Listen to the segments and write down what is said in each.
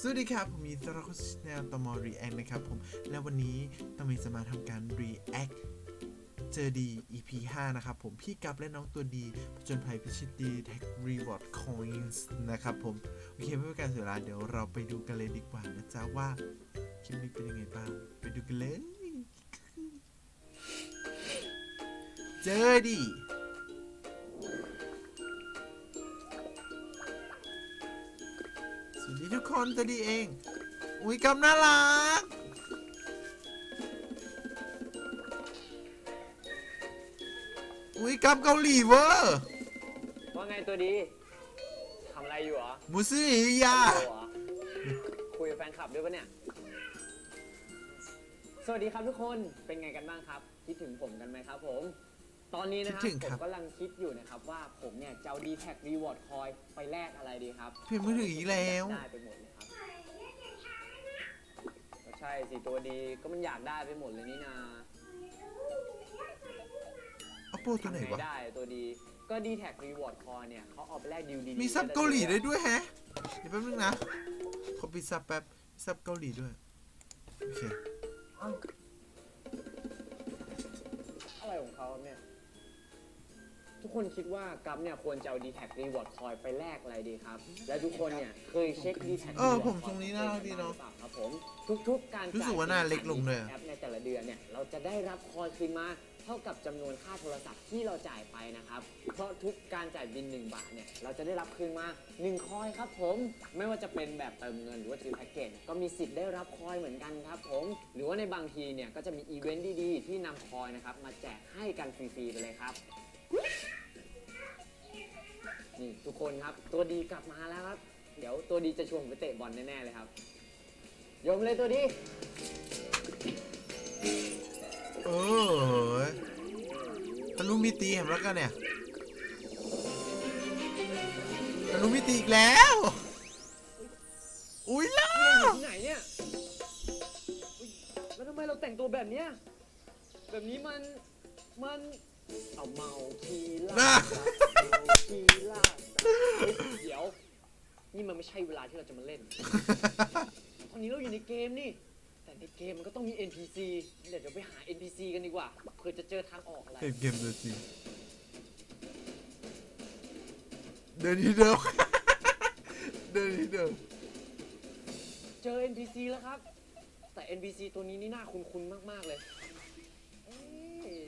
สวัสดีครับ ผมมีตระคุชแนลตมอรีแอคนะครับผม และวันนี้ตมีจะมาทำการ React เจอดี EP 5 นะครับผมพี่กับและน้องตัวดีผจญภัยพิชิตดีแท็ก Reward Coins นะครับผม โอเคไม่เป็นการเสียเวลาเดี๋ยวเราไปดูกันเลยดีกว่านะจ๊ะว่า คลิปนี้เป็นยังไงบ้าง ไปดูกันเลย เจอดี สวัสดีทุกคนตัวดีเอง อุ้ยกำน่ารัก อุ้ยกำเกาหลีเวอร์ว่าไงตัวดีทำอะไรอยู่เหรอมูซี่ยา โอ้เหรอคุยกับแฟนคลับด้วยปะเนี่ย สวัสดีครับทุกคน เป็นไงกันบ้างครับ คิดถึงผมกันไหมครับผม ตอนนี้นะครับคิดถึงผครัมบ กำลังคิดอยู่นะครับว่าผมเนี่ยจะเอาดีแท็กรีวอร์ดคอยไปแลกอะไรดีครับเพื่อนมือถืออีกแล้วได้ไปหมดเลยครับก็ใช่สิตัวดีก็มันอยากได้ไปหมดเลยนี่นาอัปโปตัวไหนวะทำได้ตัวดีก็ดีแท็กรีวอร์ดคอยเนี่ยเขาเอาไปแลกดิวดีๆมีซับเกาหลีได้ด้วยแฮะ เดี๋ยวแป๊บนึงนะขอปิดซับแป๊บมีซับเกาหลีด้วย โอเคเอ้าอะไรของเขาครับเนี่ย ทุกคนคิดว่ากัฟเนี่ยควรจะเอาดีแท็กรีวอร์ดคอยไปแลกอะไรดีครับ และทุกคนเนี่ยเคยเช็คดีแท็กเออผมทรงนี้น่ารักดีเนอะครับผมทุกๆการรู้สึกว่าหน้าเล็กลงเลยอะ แอปในแต่ละเดือนเนี่ยเราจะได้รับคอยคืนมาเท่ากับจำนวนค่าโทรศัพท์ที่เราจ่ายไปนะครับ เพราะทุกการจ่ายบิน 1 บาทเนี่ยเราจะได้รับคืนมา 1 คอยครับผม ไม่ว่าจะเป็นแบบเติมเงินหรือว่าซื้อแพ็กเกจก็มีสิทธิ์ได้รับคอยเหมือนกันครับผม หรือว่าในบางทีเนี่ยก็จะมีอีเวนต์ดีๆ ที่นำคอยนะครับมาแจกให้กันฟรีๆไปเลยครับ นี่ทุกคนครับ ตัวดีกลับมาแล้วครับ เดี๋ยวตัวดีจะชวนผมไปเตะบอลแน่ๆเลยครับโยมเลยตัวดีเออทะลุมิติเห็นแล้วกันเนี่ยทะลุมิติอีกแล้ว อุ้ยล่ะอยู่ที่ไหนเนี่ยอุ๊ยแล้วทำไมเราแต่งตัวแบบเนี้ย แบบนี้มัน มัน เอาเมาคีล่าน่ะเมาคีล่าเฮ้ยเดี๋ยว นี่มันไม่ใช่เวลาที่เราจะมาเล่น ตอนนี้เราอยู่ในเกมนี่ แต่ในเกมมันก็ต้องมี NPC เดี๋ยวเราไปหา NPC กันดีกว่าเผื่อจะเจอทางออกอะไรเห็นเกมตัวจริงเดินที่เดิม เดินที่เดิมเจอ NPC แล้วครับ แต่ NPC ตัวนี้นี่น่าคุ้นๆมากๆเลยเอ๊ะ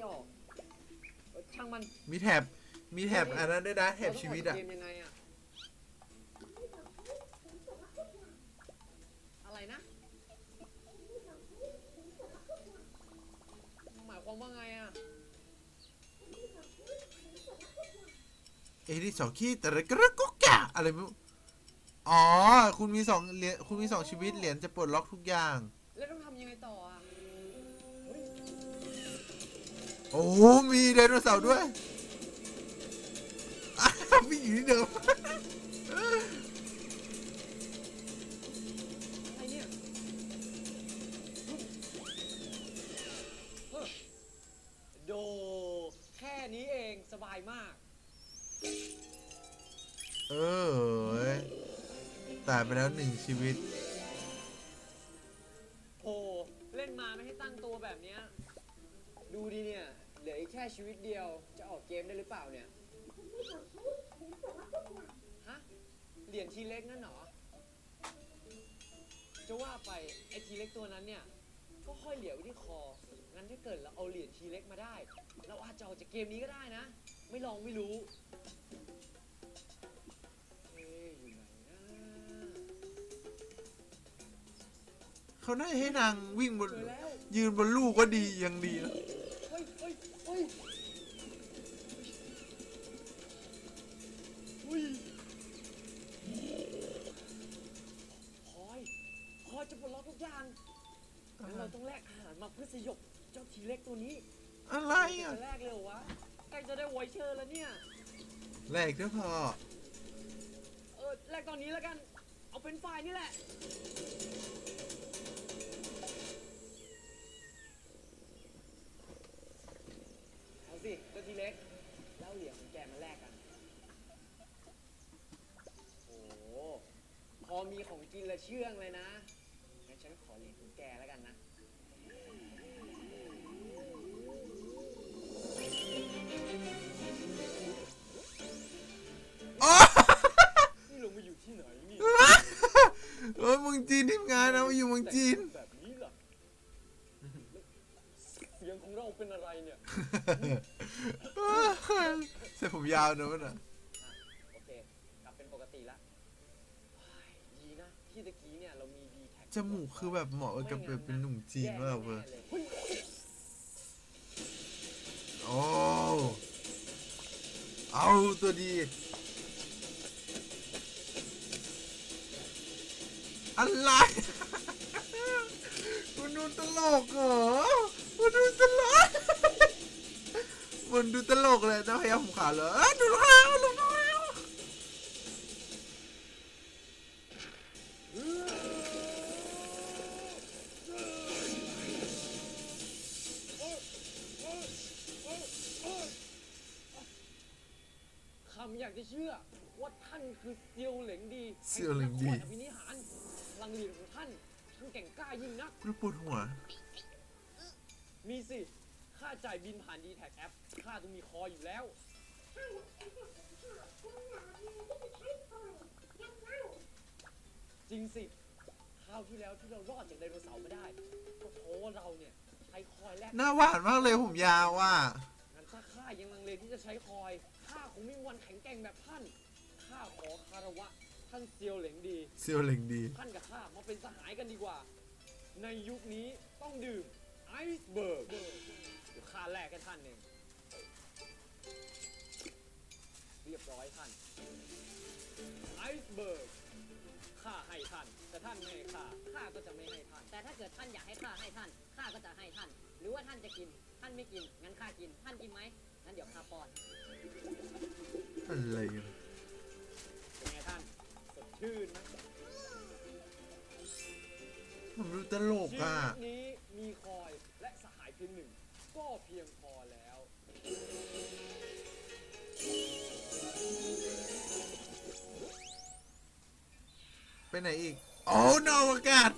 ไมนึกไม่ออกเออช่างมันมีแถบมีแถบอันนั้นด้วยนะแถบชีวิตอะ เราต้องกดเกมยังไงอะอะไรนะหมายความว่าไงอะเอที่สองขี้แต่ละกระกุกกะอะไรไม่รู้อ๋อ คุณมีสองเหรียญคุณมีสองชีวิตเหรียญจะปลดล็อกทุกอย่าง แล้วต้องทำยังไงต่อ โอ้โหมีไดโนเสาร์ด้วยอะมีอยู่ที่เดิมอะไรเนี่ยเฮ้ยโดแค่นี้เองสบายมาก เออเว้ยตายไปแล้วหนึ่งชีวิต ชีวิตเดียวจะออกเกมได้หรือเปล่าเนี่ย ฮะ เหรียญทีเล็กนั่นเหรอ จะว่าไปไอทีเล็กตัวนั้นเนี่ย ก็ค่อยเหลียวไว้ที่คอ งั้นถ้าเกิดเราเอาเหรียญทีเล็กมาได้ เราอาจจะออกจากเกมนี้ก็ได้นะ ไม่ลองไม่รู้ เอ๊ะอยู่ไหนนะเขาน่าจะให้นางวิ่งบนเจอแล้ว ยืนบนลูกก็ดียังดีนะ จะปลดล็อกทุกอย่างงั้นเราต้องแลกอาหารมาเพื่อสยบเจ้าทีเล็กตัวนี้อะไรอะจะแลกเลยเหรอวะใกล้จะได้ไวเชอร์แล้วเนี่ยแรกด้วยพอเออแลกตอนนี้แล้วกัน เอาเป็นไฟล์นี่แหละ เอาสิเจ้าทีเล็กแล้วเหรียญของแกมาแลกกัน โอ้โหพอมีของกินและเชื่องเลยนะ เราเป็นอะไรเนี่ยใส่ผมยาวนะมันอะโอเค กลับเป็นปกติละเฮ้ยดีนะ ที่ตะกี้เนี่ยเรามีดีแท็กจมูกคือแบบเหมาะกับแบบเป็นหนุ่มจีนมากเว้ยเฮ้ยโอ้เอาตัวดี อะไรมันดูตลกเหรอมันดูตลก มันดูตลกเลยนะพยายามผมขาเลยดูข้าวดูข้าวคำอยากจะเชื่อว่าท่านคือเซียวเหลงดีเสี่ยวเหลงดีแห่นครอภินิหารพลังดีของท่านท่านแกร่งกล้ายิ่งนักดูปวดหัว มีสิ ค่าจ่ายบินผ่านดีแท็กแอป ค่าต้องมีคออยู่แล้ว จริงสิคราวที่แล้วที่เรารอดจากไดโนเสาร์มาได้ก็เพราะว่าเราเนี่ยใช้คอยแลกหน้าหวานมากเลยผมยาวว่ะงั้นถ้าข้ายังลังเลที่จะใช้คอยข้าคงไม่มีวันแข็งแกร่งแบบท่านข้าขอคารวะท่านเซียวเหลงดี เซียวเหล็งดี ท่านกับข้ามาเป็นสหายกันดีกว่า ในยุคนี้ต้องดื่มไอซ์เบิร์ก เดี๋ยวข้าแลกให้ท่านเองเรียบร้อยท่านไอซ์เบิร์กข้าให้ท่าน แต่ท่านไม่ให้ข้าข้าก็จะไม่ให้ท่าน แต่ถ้าเกิดท่านอยากให้ข้าให้ท่าน ข้าก็จะให้ท่าน หรือว่าท่านจะกิน ท่านไม่กิน งั้นข้ากิน ท่านกินไหมงั้นเดี๋ยวข้าป้อน อะไรกันเป็นไงท่าน สดชื่นไหมผมดูตลกชีอะ วิตนี้มีคอยและสหายเพียงหนึ่ง ก็เพียงพอแล้ว ไปไหนอีก โอ้นอกอากาศ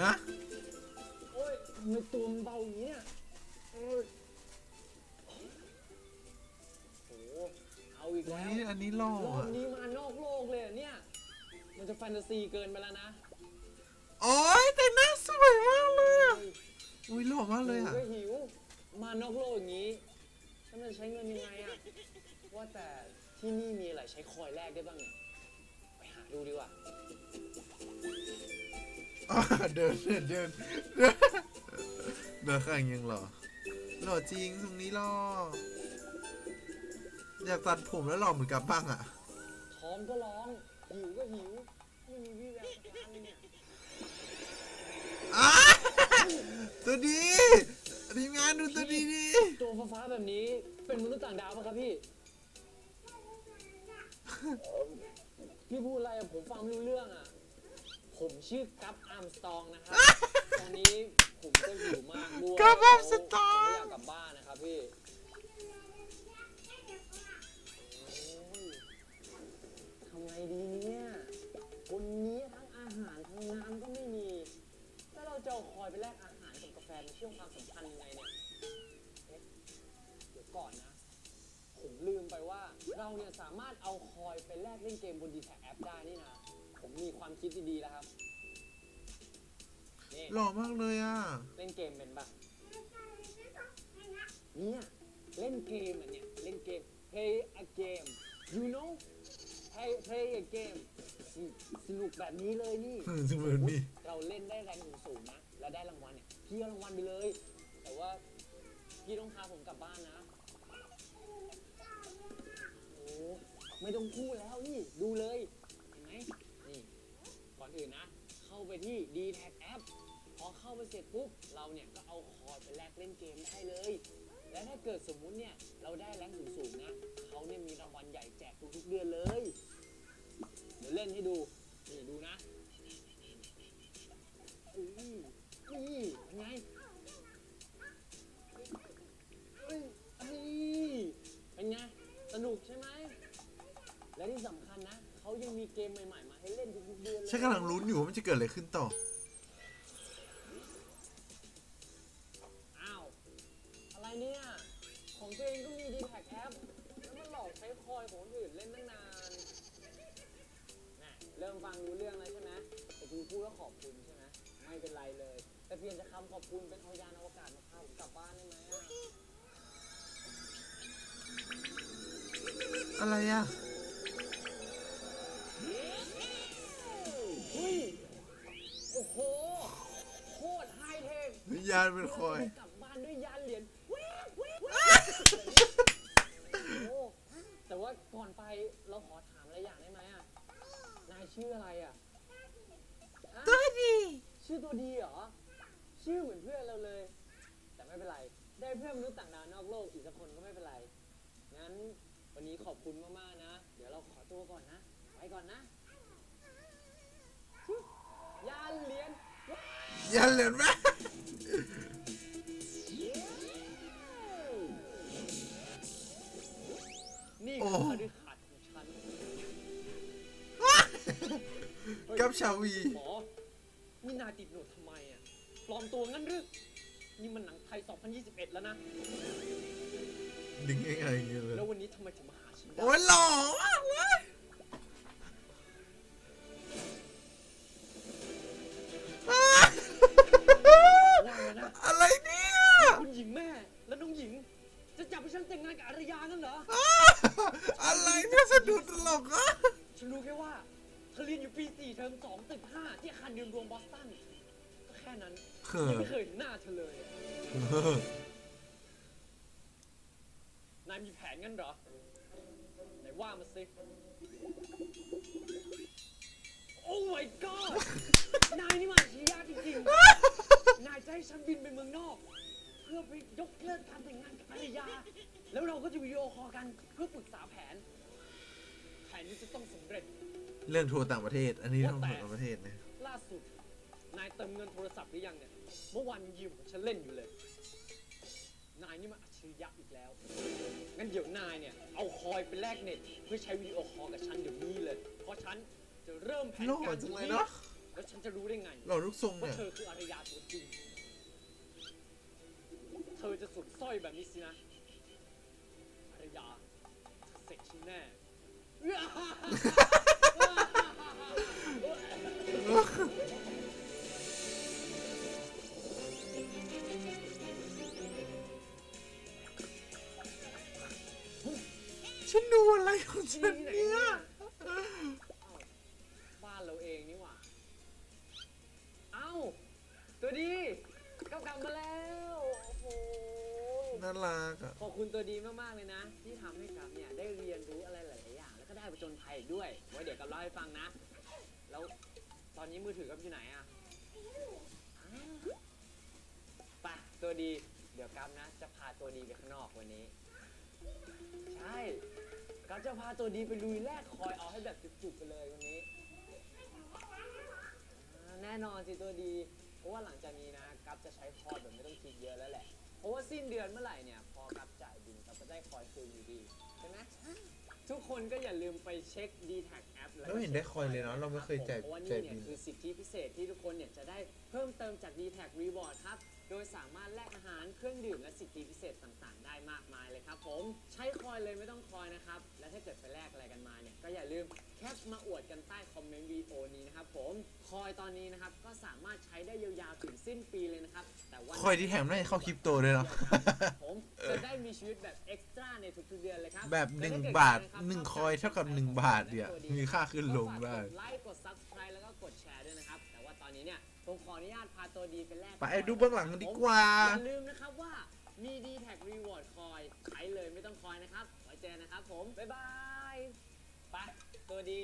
ฮะโอ้ยทำไมตัวมันเบาอย่างนี้เนี่ยโอ้ยโอ้โหเอาอีกแล้วนี่อันนี้หล่อรอบอะนี้มานอกโลกเลยเหรอเนี่ย มันจะแฟนตาซีเกินไปแล้วนะ โอ้ยแต่หน้าสวยมากเลยอะ อุ้ยหล่อมากเลยอะหิวก็หิว มานอกโลกอย่างนี้แล้วมันจะใช้เงินยังไงอะว่าแต่ที่นี่มีอะไรใช้คอยแลกได้บ้างเนี่ย ไปหาดูดีกว่าอะเดินเดินเดินเดินเดินข้างยังหล่อหล่อจริงตรงนี้หล่ออยากตัดผมแล้วหล่อเหมือนกับบ้างอะ ท้องก็ร้อง หิวก็หิว ไม่มีวี่แววสักร้านเลยเนี่ย อ้า ตัวดีทีมงานดูตัวดีดีตัวฟ้าๆแบบนี้เป็นมนุษย์ต่างดาวปะครับพี่ พี่พูดอะไรอะผมฟังไม่รู้เรื่องอะ ผมชื่อกัปอาร์มสตองนะครับ ตอนนี้ผมก็หิวมากด้วยกัปอาร์มสตองผมไม่อยากกลับบ้านนะครับพี่ มาเชื่อมความสัมพันธ์ยังไงเนี่ยเอ๊ะเดี๋ยวก่อนนะ ผมลืมไปว่าเราเนี่ยสามารถเอาคอยไปแลกเล่นเกมบนดีแท็แอปได้นี่นะ ผมมีความคิดดีๆแล้วครับ นี่ หล่อมากเลยอะ เล่นเกมเป็นปะเนี่ยเล่นเกมอะเนี่ย เล่นเกม play a game you know play play a game อืมสนุกแบบนี้เลยนี่สมแบบนี้ เราเล่นได้แรงสูงๆนะ แล้วได้รางวัลเนี่ย พี่เอารางวัลไปเลย แต่ว่าพี่ต้องพาผมกลับบ้านนะ โอ้ไม่ต้องพูดแล้วนี่ดูเลยเห็นไหมนี่ก่อนอื่นนะ เข้าไปที่ d t a g App พอเข้าไปเสร็จปุ๊บเราเนี่ยก็เอาคอร์ดไปแลกเล่นเกมได้เลย และถ้าเกิดสมมุติเนี่ยเราได้แรงสูงๆนะเขาเนี่ยมีรางวัลใหญ่แจกทุกๆเดือนเลย เดี๋ยวเล่นให้ดูนี่ดูนะอุ้ย นี่เป็นไงเอ้ยเอ้ยเป็นไง สนุกใช่ไหม และที่สำคัญนะ เขายังมีเกมใหม่ ๆ มาให้เล่นทุกๆเดือนเลย ฉันกำลังลุ้นอยู่ว่ามันจะเกิดอะไรขึ้นต่อ อ้าว อะไรเนี่ย ของตัวเองก็มีดีแท็กแอป แล้วมันหลอกใช้คอยของคนอื่นเล่นตั้งนานน่ะเริ่มฟังรู้เรื่องแล้วใช่ไหมแต่คุณพูดว่าขอบคุณใช่ไหมไม่เป็นไรเลย แต่เปลี่ยนจากคำขอบคุณเป็นเอายานอวกาศมาพาผมกลับบ้านได้ไหมอะอะไรอะ เฮ้ยโอ้โหโคตรไฮเทคยานเป็นคอย กลับบ้านด้วยยานเหรียญแว๊บแว๊บแว๊บโอ้แต่ว่าก่อนไปเราขอถามอะไรอย่างได้ไหมอะนายชื่ออะไรอะตัวดี ชื่อตัวดีเหรอ ชื่อเหมือนเพื่อนเราเลย แต่ไม่เป็นไร ได้เพื่อนมนุษย์ต่างดาวนอกโลกอีกสักคนก็ไม่เป็นไร งั้นวันนี้ขอบคุณมากๆนะ เดี๋ยวเราขอตัวก่อนนะ ไปก่อนนะยานเหรียญยานเหรียญไหมนี่โอ้ คือคฤหัสถ์ของฉันกับชาวี หมอนี่นายติดหนวดทำไมอะ ปลอมตัวงั้นหรือนี่มันหนังไทย 2021 แล้วนะ ดึงยังไงอย่างเงี้ยเลยแล้ววันนี้ทำไมถึงมาหาฉันได้โอ้ยหล่อมากเลยว่าไงนะอะไรเนี่ยคุณหญิงแม่และน้องหญิง จะจับให้ฉันแต่งงานกับอารยานั่นเหรออะไรเนี่ยสะดุดตลกอะฉันรู้แค่ว่าเธอเรียนอยู่ปี 4 เทอม 2 ตึก 5 ที่อาคารเรียนรวมบอสตัน ก็แค่นั้นเขิ ยังไม่เคยเห็นหน้าเธอเลยนายมีแผนงั้นเหรอไหนว่ามาสิโอ้ my god นายนี่มันชี้ยากจริงๆ นายจะให้ฉันบินไปเมืองนอก เพื่อไปยกเลิกการแต่งงานกับภรรยา แล้วเราก็จะวิดีโอคอลกันเพื่อปรึกษาแผน แผนนี้จะต้องสำเร็จ เรื่องทัวร์ต่างประเทศ อันนี้ต้องทัวร์ต่างประเทศนะ ล่าสุด นายเติมเงินโทรศัพท์หรือยังเนี่ย เมื่อวานยังยืมของฉันเล่นอยู่เลย นายนี่มันอัจฉริยะอีกแล้ว งั้นเดี๋ยวนายเนี่ย เอาคอยไปแลกเน็ต เพื่อใช้วิดีโอคอลกับฉันเดี๋ยวนี้เลย เพราะฉันจะเริ่มแผนหล่อการจังเลยนี้เนาะแล้วฉันจะรู้ได้ไงหล่อทุกทรงว่าเนี่ย เธอคืออารยาตัวจริง เธอจะสวมสร้อยแบบนี้สินะ อารยาเสร็จฉันแน่ ฉันดูอะไรของฉันที่ไหนเนี่เนี่ยยเอ้าบ้านเราเองนี่หว่า เอ้า ตัวดีก็กลับมาแล้ว โอ้โห น่ารักอะ ขอบคุณตัวดีมากๆเลยนะ ที่ทำให้กับเนี่ยได้เรียนรู้อะไรหลายๆอย่าง แล้วก็ได้ผจญภัยอีกด้วย ไว้เดี๋ยวกับเล่าให้ฟังนะ แล้วตอนนี้มือถือกับอยู่ไหนอะอ้าวไปตัวดี เดี๋ยวกัมนะ จะพาตัวดีไปข้างนอกวันนี้ ใช่กัมจะพาตัวดีไปลุยแลกคอยเอาให้แบบจุกๆไปเลยวันนี้อ่าแน่นอนสิตัวดี เพราะว่าหลังจากนี้นะกัฟจะใช้คอยแบบไม่ต้องคิดเยอะแล้วแหละ เพราะว่าสิ้นเดือนเมื่อไหร่เนี่ย พอกัฟจ่ายบินกัฟก็ได้คอยคืนอยู่ดีใช่ไหมทุกคนก็อย่าลืมไปเช็ค d t แท็แอปเราไม่เห็นได้คอยเลยเนาะเราไม่เคยจ่ายเพราะว่าจ่านี่ยเนี่ยบินคือสิทธิพิเศษที่ทุกคนเนี่ยจะได้เพิ่มเติมจาก d t แท็ Reward ครับ โดยสามารถแลกอาหารเครื่องดื่มและสิทธิพิเศษต่างๆ ได้มากมายเลยครับผมใช้คอยเลยไม่ต้องคอยนะครับ และถ้าเกิดไปแลกอะไรกันมาเนี่ยก็อย่าลืมแคปมาอวดกันใต้คอมเมนต์วีดีโอนี้นะครับผมคอยตอนนี้นะครับก็สามารถใช้ได้ยาวๆถึงสิ้นปีเลยนะครับแต่ว่า คอยที่แถมได้เข้าคริปโตด้วยเนาะ ผมจะได้มีชีวิตแบบเอ็กซ์ตร้าในทุกๆเดือนเลยครับแบบหนึ่งบาทหนึ่งคอยเท่ากับหนึ่งบาทเนี่ยมีค่าขึ้นลงได้ ก็ฝากกดไลค์กด subscribe แล้วก็กดแชร์ด้วยนะครับ แต่ว่าตอนนี้เนี่ย ผมขออนุญาตพาตัวดีไปแลกไปดูเบื้องหลังกันดีกว่า อย่าลืมนะครับว่ามี d t แท็ Reward คอยใช้เลยไม่ต้องคอยนะครับไว้เจอนะครับผม บ๊ายบายไปตัวดี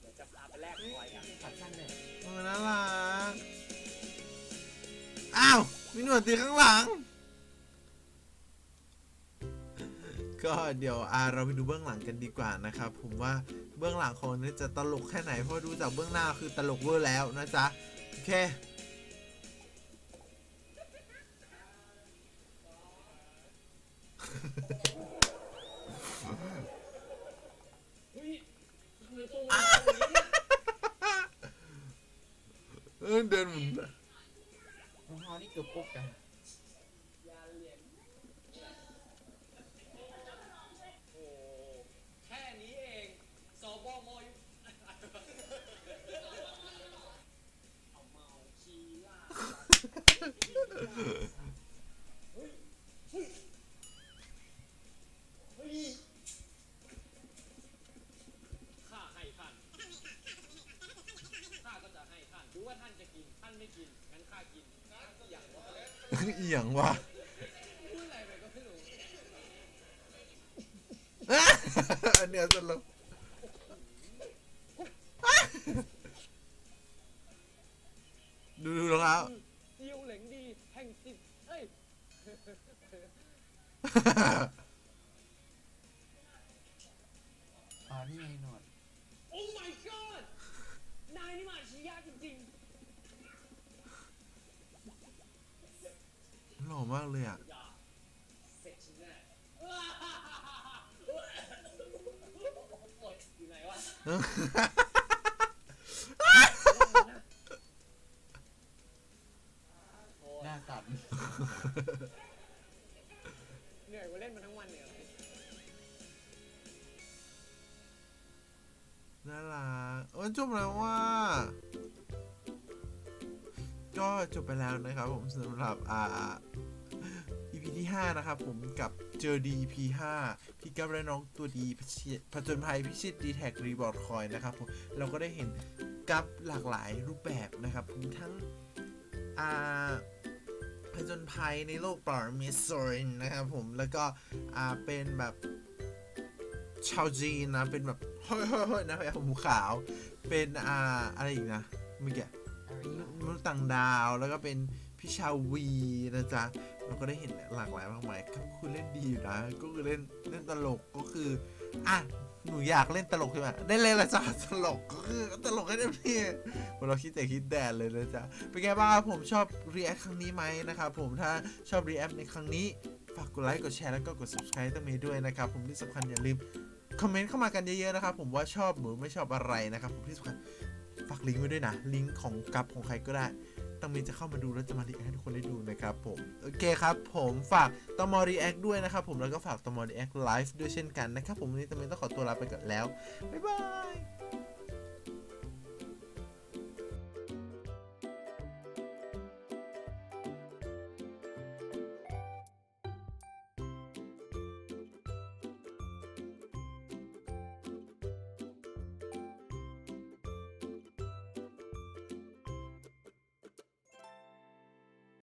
เดี๋ยวจะพาไปแลกคอยกันตัดสั้นเลยโอ้น่ารักอ้าว มีหนวดตีข้างหลัง ก็เดี๋ยวอาเราไปดูเบื้องหลังกันดีกว่านะครับ ผมว่าเบื้องหลังของนี้จะตลกแค่ไหนเพราะดูจากเบื้องหน้าคือตลกเวอร์แล้วนะจ๊ะ โอเคเฮ้ยข้างมื ห่งสิบเอ้ยอ๋อนี่ไงหนวด โอ้ my god นายนี่มาชี้ยากจริงหล่อมากเลยอะ ๆอย่าเสร็จฉันแน่โอ๊ยอยู่ไหนวะ โอ๊ยหน้าสั่นเหนื่อยกว่าเล่นมาทั้งวันเนี่ยน่ารักโอ้ยจบแล้วว่า ก็จบไปแล้วนะครับผมสำหรับอ่า EP ที่ 5 นะครับผมกับเจอดี EP 5พี่กับและน้องตัวดีผชิผจญภัยพิชิตดีแท็กรีบอร์ดคอยนะครับผมเราก็ได้เห็นกับหลากหลายรูปแบบนะครับผมทั้งอ่า ผจญภัยในโลกปลอดเมสโซรินนะครับผม แล้วก็อ่าเป็นแบบชาวจีนนะ เป็นแบบเฮ้ยๆๆนะแบบหูขาว เป็นอ่าอะไรอีกนะเมื่อกี้มนุษย์ต่างดาวแล้วก็เป็นพี่ชาวีนะจ๊ะเราก็ได้เห็นหลากหลายมากมายก็คือเล่นดีอยู่นะ ก็คือเล่นเล่นตลกก็คืออะ หนูอยากเล่นตลกใช่ไหมได้เล่นละจ้าตลกก็คือตลกให้เต็มที่เราคิดแต่คิดแดดเลยนะจ๊ะเป็นไงบ้างครับผมชอบรีแอคครั้งนี้ไหมนะครับผมถ้าชอบรีแอคในครั้งนี้ฝากกดไลค์กดแชร์แล้วก็กด subscribe ต้องมีด้วยนะครับผมที่สำคัญอย่าลืมคอมเมนต์เข้ามากันเยอะๆนะครับผมว่าชอบหรือไม่ชอบอะไรนะครับผมที่สำคัญ ฝากลิงก์ไว้ด้วยนะ ลิงก์ของกับของใครก็ได้ต้องมีจะเข้ามาดูแล้วจะมารีแอคให้ทุกคนได้ดูนะครับผมโอเคครับผมฝากตมอรีแอคด้วยนะครับผมแล้วก็ฝากตมอรีแอคไลฟ์ด้วยเช่นกันนะครับผมวันนี้ตมต้องขอตัวลาไปก่อนแล้วบ๊ายบาย